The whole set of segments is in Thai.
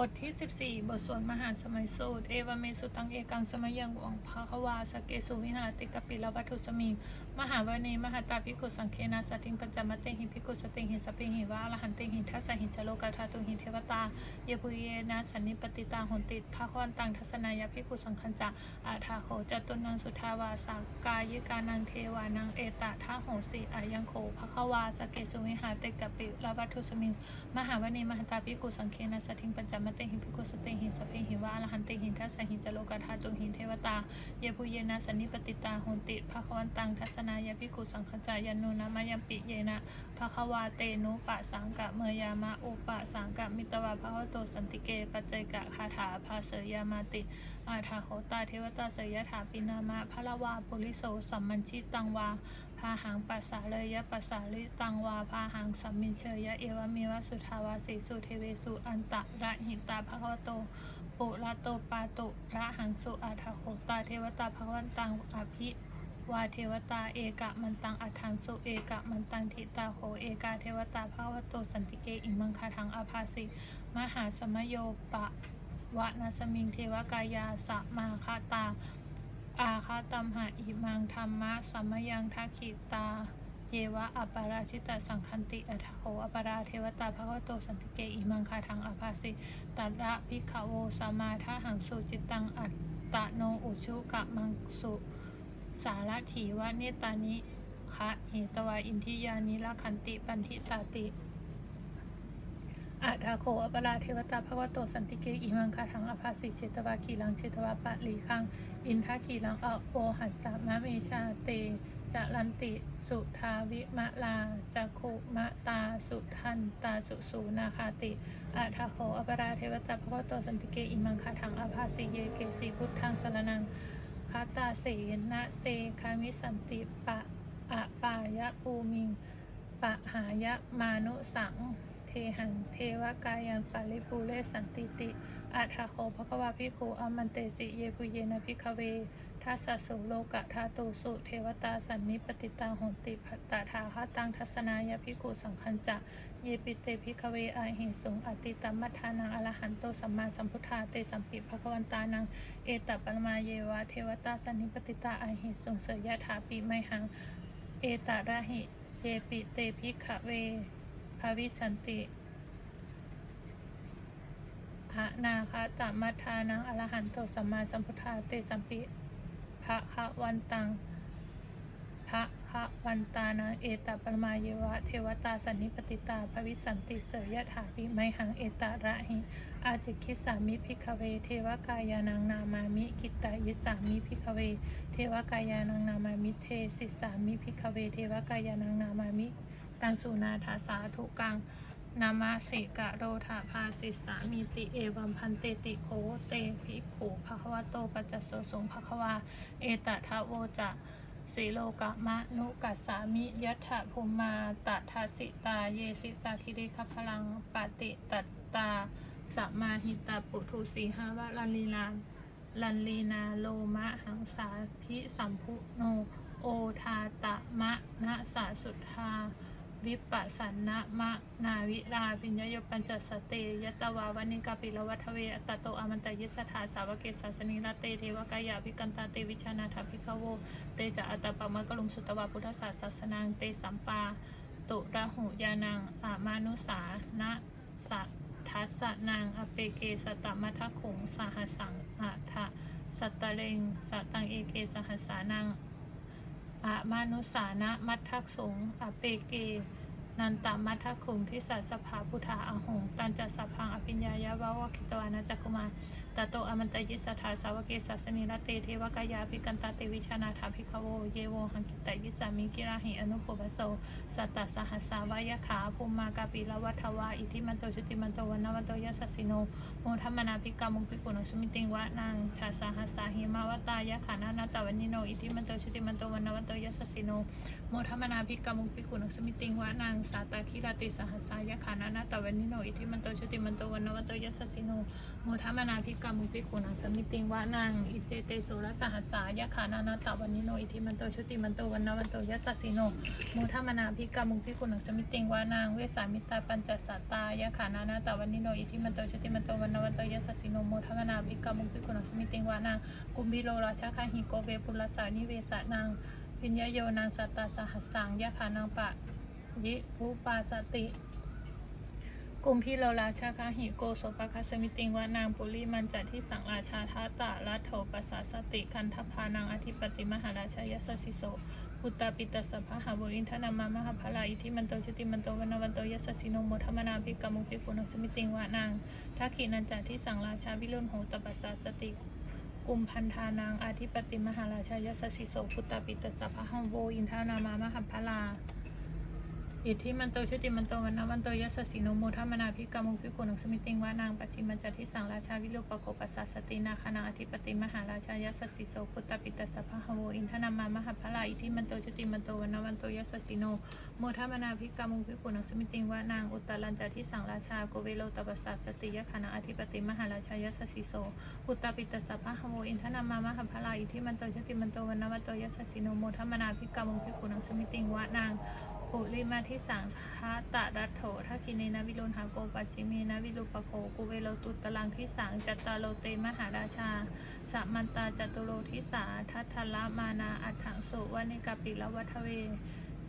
บทที่ 14 บทสวดมหาสมัยสูตร เอวเมสุตังเอกังสมัยยังวังภาควาสเกสุวิหารติกปิลวัตถุสมิงมหาวเนมหาตาภิกุสังเคนาสติงปัญจมเตหิภิกุสติงหิสปิหิวะอรหันติหิทัสสหิจโลกาธาตุหิเทวตาเยปุเยนะสันนิปติตาหนติภาควันตังทัศนายาภิกุสังคัญจะอาทาโขจตุนังสุทาวาสากายิกานังเทวานังเอตะทาโหสีอายังโขภควาสเกสุวิหารติกปิลวัตถุสมิงมหาวเนมหาตาภิกุสังเคนะสทิงปัญจมเตหิภิกขุสติหิสเพหิวะอรหันติหิทัสสหิจโลกาธาตุหิเทวตา เยปุเยนะสันนิปติตาโหติภควันตังทัศนายาภิกขุสังฆจายันนุนามายัมปิเยนะภควาเตนุปะสังกะเมยามะอุปะสังกะมิตวาภวโตสันติเกปัจเจกะคาถาภาเสยามาติ อาทาโหตาเทวตาเสยยถาปินามะพระวาปุริโสสัมมัญชิตังวา พาหังปัสสาเลยยะปัสสาลิตังวาพาหังสัมมินเชยยะเอวะเมวะสุทาวาสีสุเทเวสุอันตะระหิตาภควโตปุระโตปาตุระหังสุอาทาโหตาเทวตาภวันตังอภิวาเทวตาเอกะมันตังอัฏฐังสุเอกะมันตังทิตาโหเอกาเทวตาภวโตสันติเกอิมังคาทังอาภาสิมหาสมโยปะวะนาสมิงเทวกายาสมาคาตา อาคาตัมหาอิมังธรรมะสัมมยังทักขิตา เยวะอัปปาราชิตาสังคันติอัทโหอัปปาราเทวตาภวโตสันติเกอิมังคาทังอภาสิตัระพิขโวสมาทาหังสุจิตตังอัตตะโนอุชุกะมังสุสารถีวะเนตานิคะเหตวาอินทิยานิละขันติปันทิตาติ อาทาโคอปราเทวตาภวโตสันติเกอิมังคาทังอภาสิเชตวาคีลังเชตวาปะลีคัง อินทาคีลังอโอหัจจามะเมชาเตจะลันติสุทาวิมะลาจักขุมะตาสุทันตาสุสูนาคาติอาทาโคอปราเทวตาภวโตสันติเกอิมังคาทังอภาสิเยเกจิพุทธังสรนังคาตาเสนะเตคามิสันติปะอะปายะปูมิงปะหายะมานุสัง หังเทวกายังปาริปูเลสันติติอาทาโคภควาพิโคอมันเตสิเยปุเยนะพิคเวทัสสุโลกะทาตุสุเทวตาสันนิปติตาหนติพัตตาทาคตังทัศนายพิโคสังคัญจะเยปิเตพิคเวอาหิสุงอติตัมมัทานังอรหันโตสัมมาสัมพุทธาเตสัมปิภควันตานังเอตปรมาเยวะเทวตาสันนิปติตาอาหิสุงเสยยะถาปิไมหังเอตาระหิเยปิเตพิขเว ภาวิสันติอะนาคาตมัทธานังอรหันโตสัมมาสัมพุทธาเตสัมปิภะคะวันตังภะคะวันตานังเอตปรมาเยวะเทวตาสันนิปติตาภวิสันติเสยยะถาปิไมหังเอตาระหิอาจิคิสามิพิกเว เทวกายานังนามามิกิตตายิสามิพิกเว เทวกายานังนามามิเทสิสามิพิกเว เทวกายานังนามามิ ตังสุนาถาสาธุกังนามาสิกะโรธาภาสิสามีติเอวัมพันเตติโคเตภิกขุภควโตปัจจโสสงภควา เอตทะโวจะสีโลกะมะนุกัสสามิยัตถะภูมาตทาสิตาเยสิตาทิริคพลังปฏิตัตตาสมมาหิตาปุถุสีหาวะลันลีลาลันลีนาโลมะหังสาพิสัมพุโนโอทาตะมะนะสาสุทธา วิปัสสันนะมะนาวิราปิญญโยปัญจสเตยตวาวันิกาปิลวัทเวอตตโตอมันตยิสถาสาวเกสาสนิลเตเทวกายาภิกันตาเตวิชานาถาภิกขโวเตจะอัตปะมะกลุมสุตวาพุทธศาสสนังเตสัมปาตุระหุยานังอามานุสานะสัทัสนางอเปเกสตมัทขุงสหสังอัทะสัตตะเลงสัตตังเอเกสหัสานัง อะมานุสานะมัททักสงอเปเก นันตามัททักขุงที่สัสภาพุทธาอหงตันจัสสะพังอภิญญายาวาวคิตวานาจักกุมา ตโตอมันตยิสถาสาวเกสัสนิรเตเทวกายาภิกันตาเตวิชานาถาภิกขโว เยโวหังกิตยิสามิกิราหิอนุปปโสสัตตสหัสสาวายขาภูมากาปิลวัฏวาอิทิมันโตชุติมันโตวันวันโตยัสสิโนโมทัมมนาภิกามุปิปุโนสุมิติงวะนางชาสหัสสาหิมาวตายะขานานาตวันนิโนอิทิมันโตชุติมันโตวันวันโตยัสสิโนโมทัมนาภิกามุภิกขุนังสมิติงวะนางสาตาคิราติสหัสสายะขานานาตะวันนิโนอิทิมันโตชติมันโตวันนวันโตยัสสิโนโมทัมนาภิกามุภิกขุนังสมิติงวะนางอิเจเตสุรสหัสสายะขานานาตะวันนิโนอิทิมันโตชติมันโตวันนวันโตยัสสิโนโมทัมนาภิกามุภิกขุนังสมิติงวะนางเวสามิตาปัญจสัตตายะขานานาตะวันนิโนอิทิมันโตชติมันโตวันนวันโตยัสสิโนโมทัมนาภิกามุภิกขุนังสมิติงวะนางกุมบิโลราชาคาหิโกเวปุลสานิเวสนาง วิญญาโยนางสัตตาสหัสสังยะขานางปะ ยิภูปาสติ กุมพิโลราชาคาหิโกโสปะคัสมิติงวานางปุริมันจัที่สังราชาทาตะรัตโถปัสสาสติคันทพานางอธิปติมหาราชายสสิโสพุตตาปิตสัพพะหาบุรินทนามามหาภลาอิทิมันโตชติมันโตวันวันโตยัสสิโนโมทมนาภิกามุปิปุณสมิติงวานางทักขินันจัที่สังราชาวิรุณโหตปัสสาสติ กุมพันธานางอาธิปติมหาราชายสสิโสพุตตาปิตสัพพะหังโวอินทานามามหัพพลา อิทธิมันโตชุติมันโตวันนวันโตยัสสสิโนโมทัมมนาภิกามุภิกุณังสมิติงวานางปัจฉิมัจจทิสังราชาวิโลปโกปัสสสตินาคณาอธิปติมหาราชายัสสสิโสพุตตปิตสัพพะโวอินทนามามหาพลาอิทธิมันโตชุติมันโตวันนวันโตยัสสสิโนโมทัมมนาภิกามุภิกุณังสมิติงวานางอุตตรัญจทิสังราชาโกเวโลตปัสสสติยคณาอธิปติมหาราชายัสสสิโสพุตตปิตสัพพะโวอินทนามามหาพลาอิทธิมันโตชุติมันโตวันนวันโตยัสสสิโนโมทัมมนาภิกามุภิกุณังสมิติงวานาง ปุริมาที่สังหาตะรัตโถทักขิเนนะวิโลนหาโกปัจจิเมนะวิโลปโคกุเวโลตุตลังที่สังจัตตาโลเตมหาราชาสัมมันตาจตุโลทิสาทัทธละมานาอัฏฐังสุวานิกาปิละวัทเว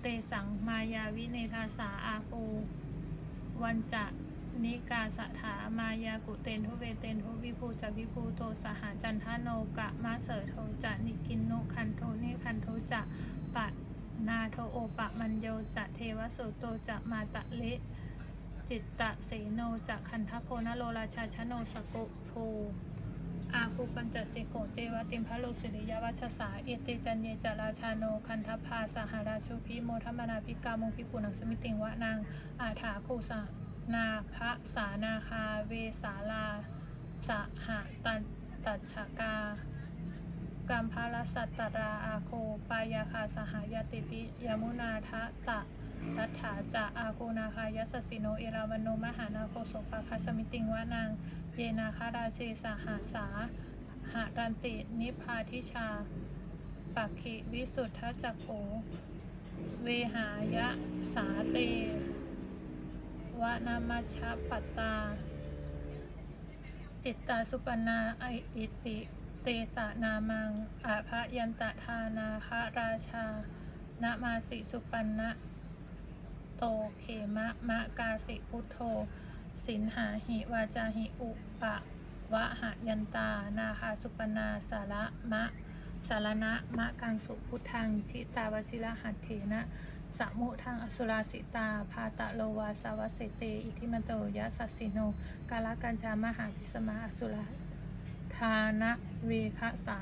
เตสังมายาวิเนทาสาอาโกวันจะนิกาสถามายากุเตนทุเวเตนทุวิภูจะวิภูโตสหจันทโนกะมาเสโทจะนิกินโนคันโทเนคันโทจะปะ นาโทโอปะมันโยจะเทวสุโตจะมาตะเลจิตตะเสโนจะคันทโพนโลราชาชโนสโกโพอาคูปัญจสิโกเจวติมพะลกสิริยวัชสาเอเตจันเยจาราชาโน คันทพาสหราชุพิโมทัมมนาภิกามุพิกุนังสมิติงวะนางอาถาคูสานาพระสานาคาเวสาลาสหตันตัชชกา กัมพาลสัตตราอาโคปายาคาสหายติปิยมุนาทะตะรัฐาจะอากูนาคายัสสิโนเอราวันโนมหานาโคโสปาคัสมิติงวานาง เยนาคาราเชสหาสาหารันตินิพพาทิชา ปักขิวิสุทธจักโขเวหายะสาเตวะนามัชฌปัตตา จิตตาสุปนาไออิติ เตสะนามังอาภยันตทานาคาราชานะมาสิสุปันนะโตเขมะมะกาสิพุทโธ สินหาหิวาจาหิอุปะวะหะยันตา นาคาสุปนาสาระมะสารณะมะกังสุพุทธังชิตาวชิระหัตเถนะสะมุทังอสุราสิตา พาตะโลวาสาวเสเต อิทิมโตยะสัสสิโน กาลกัญชามหาพิสมาอสุรา ทานะเวคะสา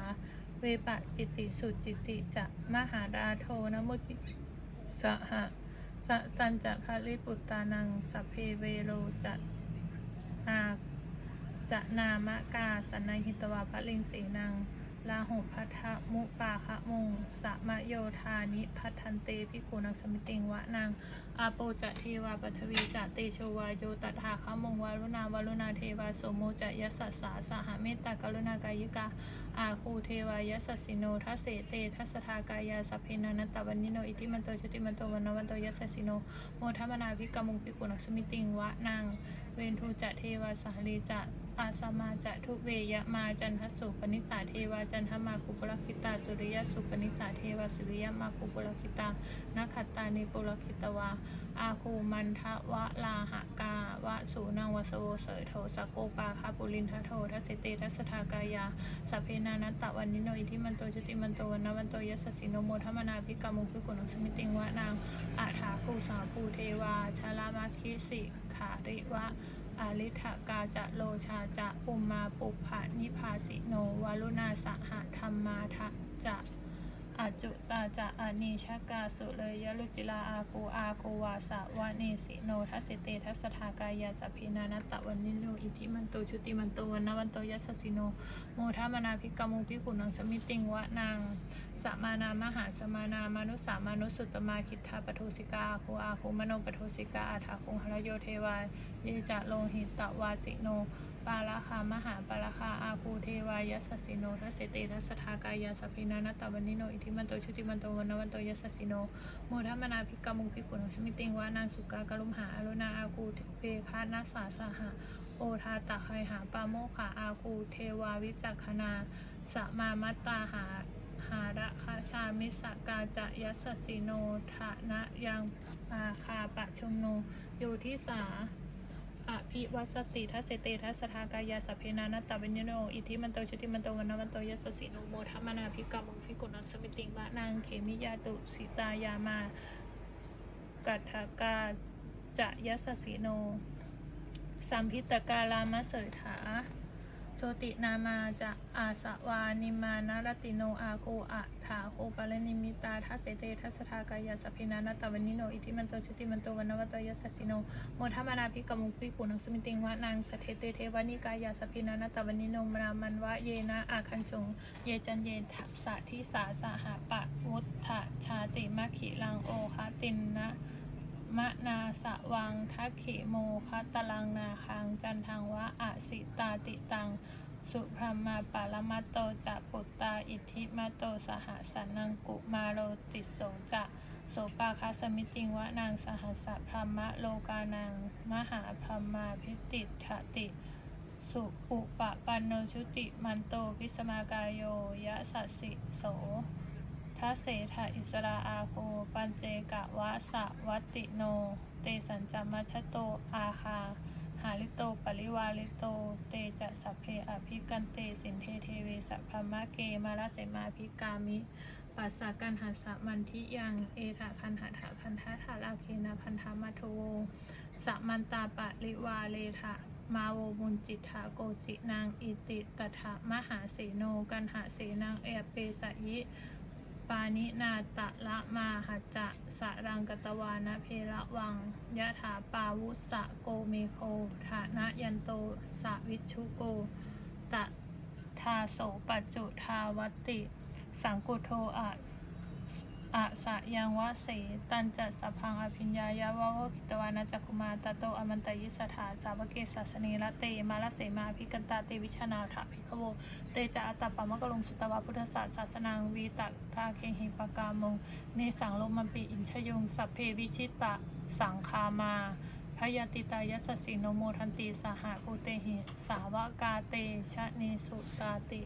เวปะจิตติสุจิตติจะมหาดาโทนะโมจิสหะสะจันจะภริปุตตานังสัพเพเวโรจะนาจะนามะกาสนัยหิตวาภลิงสีนัง ลาหุพัทธมุปาคะมุงสมโยธานิพัทันเตพิกุนังสมิติงวะนางอาโปจะเทวาปทวีจะเตโชวาโยตัถาคะมงวารุณาวารุณาเทวาโสโมจะยสัสสาสหเมตตากรุณากายิกาอาคูเทวายสสสิโนทัสเสเตทัสทากายาสัพเพนันตวันนิโนอิติมันโตชติมันโตวันนวันโตยสสสิโนโมทัมนาภิกามุงปิกุนังสมิติงวะนางเวนทูจะเทวาสหลีจะ อาสมาจะทุเวยมาจันทสุปนิสาเทวาจันทมาคุปลคิตาสุริยสุปนิสาเทวาสุริยมาคุปลคิตานัขัตตานิปุลคิตวาอาคูมันทะวะลาหะกาวะสูนังวสโวเสยโทสโกปาคาปุลินทะโททัสเสเตทัสทากายาสัพเพนานัตตะวันนิโนอิทิมันโตจติมันโตวันนวันโตยัสสิโนโมทัมมนาภิกามุภิกุณสมิติงวะนางอาถาคูสาภูเทวาชาลามาคิสิขาริวะ อาลิทกาจะโลชาจะอุมมาปุภานิพาสิโนวารุณาสหธรรมาทะจะอาจุตาจะอานีชกาสุเลยยลุจิลาอากูอากูวาสวะเนสิโนทัสสิเตทัสสทากายาสพินานตตะวันนิโนอิทิมันโตชุติมันโตวันนวันโตยัสสิโนโมทามนาภิกามุภิกุณังสมิติงวะนาง สมานามหาสมานามนุสามานุสุตตมาคิทธาปทุสิกาอาคูอาคูมโนปทุสิกาอาถาคุงหรโยเทวาเยจะโลหิตตวาสิโน ปาราคามหาปาราคาอาคูเทวายัสสิโนทัสเสเตทัสสทากายาสพินานัตตวันนิโนอิทิมันโตชุติมันโตวันนวันโตยัสสิโนโมทัมนาภิกามุงภิกขุนสมิติงวานางสุกากลุมหาอรุณาอาคูเปคานาสาสหะโอทาตะไคหาปาโมขาอาคูเทวาวิจักขณาสมามัตตาหา หาระคาชามิสกาจะยัสสิโนทะนะยังปาคาปะชุมโนอยู่ที่สาอภิวัสติทัสเสเตทัสทากายาสพเพนานตตาเวนิโนอิทิมันโตชุติมันโตวันนวันโตยัสสิโนโมทัมมนาภิกรรมุภิกุณสมิติงะนางเขมิยาตุสิตายามากัตถกาจะยัสสิโนสัมพิตกาลามะเสถา โชตินามาจะอาสวานิมานารติโนอาโคอะถาโคปะเลนิมิตาทัสเสเตทัสทากายาสพเพนานตตาเวนิโนอิทิมันโตชุติมันโตวันวันโตยัสสิโนโมทัมนาภิกมุภิกุณังสมิติงวะนางสเทเตเทวานิกายาสพินานตวันนิโนมรามันวะเยนะอาคันจงเยจันเยทัสสะทิสาสหปะวุฒะชาติมะขิลังโอคาตินนะ มะนาสะวังทักขิโมคัตลังนาคัง จันทังวะอะสิตาติตัง สุพรมาปารมัตโตจะปุตตาอิทธิมาโตสหสันนังกุมาโรติโสจะโสปาคาสมิติงวะนางสหัสสะพรมะโลกานังมหาพรมาพิติถติสุอุปปันโนชุติมันโตพิสมากายโยยะสัสสิโส ทัสเสถะอิสราอาโค ปัญเจกะวะสะวัติโน เตสัญจมัชโตอาคา หาลิโตปริวาลิโต เตจะสัพเพอภิกันเตสินเทเทเวสัพพมะเกมาลเสมาภิกามิปัสสะกันหัสะมันทิยังเอถาคันหาถาคันทะถาลาเคนะพันธามัทโวสะมันตาปะริวาเลถะมาโวมุนจิตถาโกจินางอิติตถามหาเสโนกันหาเสนางเอเปสยิ ปานินาตะละมาหัจะสะรังกตวานะเพระวังยะถาปาวุสะโกเมโคฐานะยันโตสะวิชุโก ตะทาโสปัจจุทาวัตติสังกุโทอะ อะสะยังวะเส ตันจัสสะพังอภิญญายาวะโวคิตวานาจักคุมาตะโตอมันตยิสถาสาวเกสัสนีละเตมาละเสมาภิกันตาเตวิชนาถาภิกขโวเตจะอัตตปะมะกะลงสุตวะพุทธศาสาสนังวีตักทาเคหิปกามงเนสังโลมันปีอินชยงสัพเพวิชิตปะสังคามาพยาติตายัสสิโนโมทันติสหะภูเตหิสาวกาเตชะเนสุตาติ